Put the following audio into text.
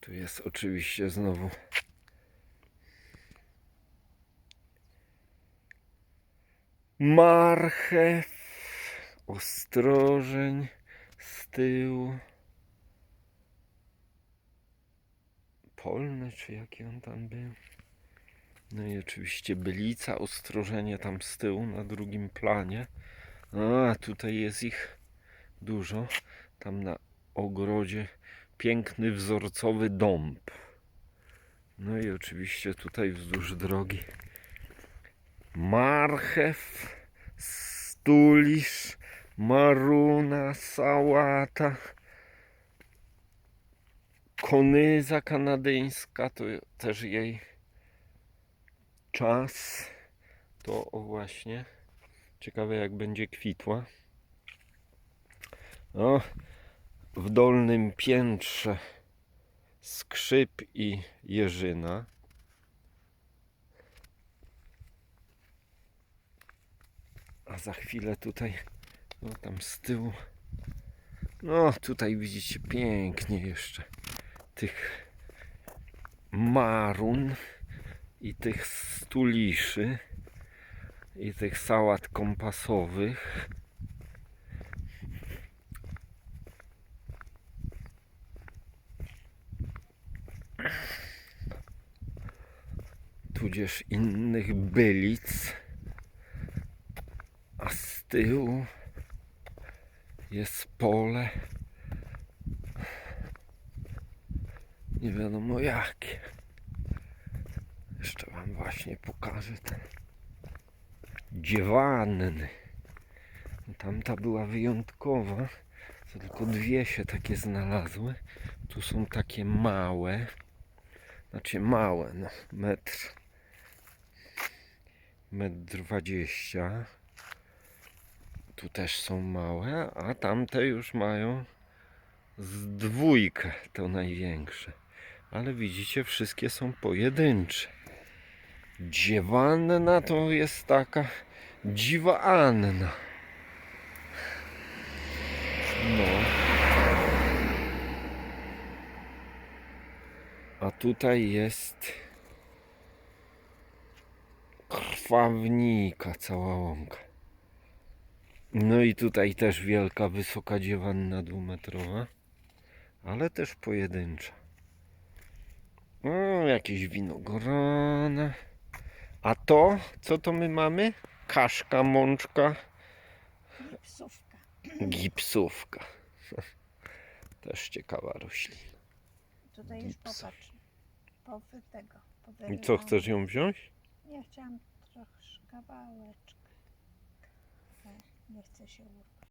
Tu jest oczywiście znowu marchew, ostrożeń z tyłu. Polny, czy jaki on tam był? No i oczywiście bylica, ostrożenie tam z tyłu na drugim planie. A tutaj jest ich dużo. Tam na ogrodzie piękny, wzorcowy dąb. No i oczywiście tutaj wzdłuż drogi marchew, stulisz, maruna, sałata, konyza kanadyjska, to też jej czas. To właśnie. Ciekawe jak będzie kwitła. O, w dolnym piętrze skrzyp i jeżyna. A za chwilę tutaj, no tam z tyłu, no tutaj widzicie pięknie jeszcze tych marun i tych stuliszy i tych sałat kompasowych. Tudzież innych bylic, a z tyłu jest pole. Nie wiadomo jakie. Jeszcze Wam właśnie pokażę ten dziewanny. Tamta była wyjątkowa. To tylko dwie się takie znalazły. Tu są takie małe. Znaczy małe, no metr metr dwadzieścia. Tu też są małe, a tamte już mają z dwójkę, to największe. Ale widzicie, wszystkie są pojedyncze. Dziewanna to jest taka dziwa Anna. No. A tutaj jest krwawnika cała łąka. No i tutaj też wielka, wysoka dziewanna dwumetrowa, ale też pojedyncza. O, jakieś winogrona. A to, co to my mamy? Kaszka, mączka, Psówka. gipsówka. Też ciekawa roślina. Tutaj już Gipsa. popatrz. Powy tego. I co, chcesz ją wziąć? Ja chciałam troszkę kawałeczek. Ale Nie chcę się urwać.